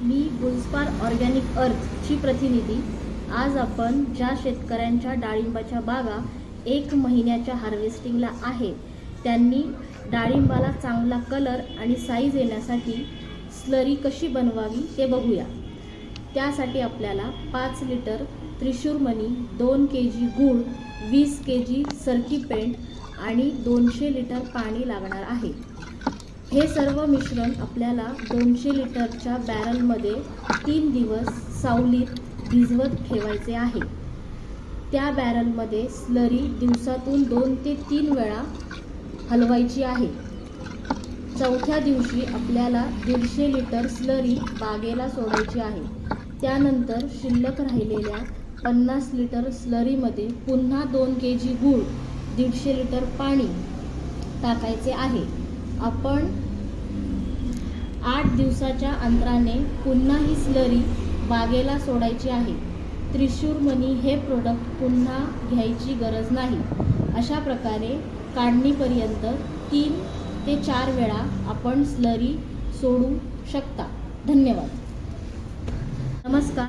मी गुलस्पार organic अर्थची प्रतिनिधी. आज आपण ज्या शेतकऱ्यांच्या डाळिंबाच्या बागा एक महिन्याच्या हार्वेस्टिंगला आहेत त्यांनी डाळिंबाला चांगला कलर आणि साईज येण्यासाठी स्लरी कशी बनवावी ते बघूया. त्यासाठी आपल्याला पाच लिटर त्रिशूरमणी दोन के जी गूळ वीस के जी सरकी पेंट आणि दोनशे लिटर पाणी लागणार आहे. हे सर्व मिश्रण आपल्याला दोनशे लिटरच्या बॅरलमध्ये तीन दिवस सावलीत भिजवत ठेवायचे आहे. त्या बॅरलमध्ये स्लरी दिवसातून दोन ते तीन वेळा हलवायची आहे. चौथ्या दिवशी आपल्याला दीडशे लिटर स्लरी बागेला सोडायची आहे. त्यानंतर शिल्लक राहिलेल्या पन्नास लिटर स्लरीमध्ये पुन्हा दोन के जी गूळ दीडशे लिटर पाणी टाकायचे आहे. आपण आठ दिवसाच्या अंतराने पुन्हा ही स्लरी बागेला सोडायची आहे. त्रिशूरमणी हे प्रोडक्ट पुन्हा घ्यायची गरज नाही. अशा प्रकारे काढणीपर्यंत तीन ते चार वेळा आपण स्लरी सोडू शकता. धन्यवाद.